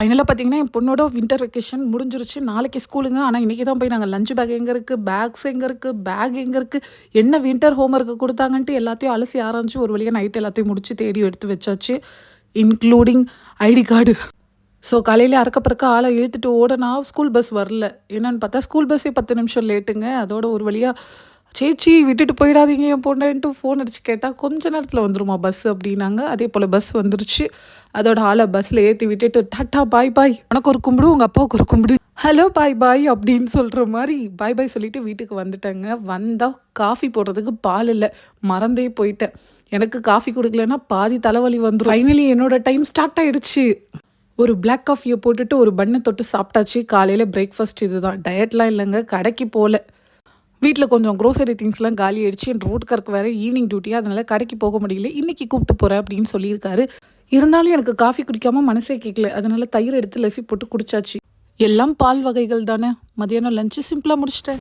ஃபைனலாக பார்த்தீங்கன்னா, என் பொண்ணோட வின்டர் வெக்கேஷன் முடிஞ்சிருச்சு. நாளைக்கு ஸ்கூலுங்க. ஆனால் இன்றைக்கி தான் போய் நாங்கள் லஞ்ச் பேக் எங்கே இருக்குது பேக்ஸ் எங்கே இருக்குது பேக் எங்கே இருக்குது என்ன வின்டர் ஹோம் ஒர்க்கு கொடுத்தாங்கன்ட்டு எல்லாத்தையும் அலசி ஆரம்பிச்சு ஒரு வழியாக நைட் எல்லாத்தையும் முடிச்சு தேடி எடுத்து வச்சாச்சு. Including ID card. ஸோ காலையில் அறக்க பறக்க ஆளை இழுத்துட்டு ஓடனா ஸ்கூல் பஸ் வரல. என்னன்னு பார்த்தா, ஸ்கூல் பஸ்ஸே 10 நிமிஷம் லேட்டுங்க. அதோட ஒரு வழியாக "சேச்சி விட்டுட்டு போயிடாதீங்க என் பொண்ணுன்ட்டு ஃபோன் அடிச்சு கேட்டால் "கொஞ்ச நேரத்தில் வந்துருமா பஸ்" அப்படின்னாங்க. அதே போல் பஸ் வந்துருச்சு. அதோட ஆளை பஸ்ஸில் ஏற்றி விட்டுட்டு, "டாட்டா, பாய் பாய். உனக்கு ஒரு கும்பிடு, உங்கள் அப்பாவுக்கு ஒரு கும்பிடு. ஹலோ பாய் பாய்" அப்படின்னு சொல்கிற மாதிரி பாய் பாய் சொல்லிட்டு வீட்டுக்கு வந்துட்டேங்க. வந்தால் காஃபி போடுறதுக்கு பால் இல்லை மறந்தே போயிட்டேன். எனக்கு காஃபி கொடுக்கலன்னா பாதி தலைவலி வந்துடும் ஃபைனலி என்னோட டைம் ஸ்டார்ட் ஆயிடுச்சு. ஒரு பிளாக் காஃபியை போட்டுட்டு ஒரு பண்ணை தொட்டு சாப்பிட்டாச்சு. காலையில் பிரேக்ஃபாஸ்ட் இதுதான். டயட்லாம் இல்லைங்க கடைக்கு போகல வீட்டில் கொஞ்சம் க்ரோசரி திங்ஸ்லாம் காலி ஆயிடுச்சு. என் ரோட்காரருக்கு வேறு ஈவினிங் டியூட்டியாக அதனால் கடைக்கு போக முடியல. இன்றைக்கி கூப்பிட்டு போகிறேன் அப்படின்னு சொல்லியிருக்காரு. இருந்தாலும் எனக்கு காஃபி குடிக்காமல் மனசே கேட்கல. அதனால் தயிர் எடுத்து லசி போட்டு குடிச்சாச்சு. எல்லாம் பால் வகைகள் தானே. மதியானம் லஞ்சு சிம்பிளாக முடிச்சிட்டேன்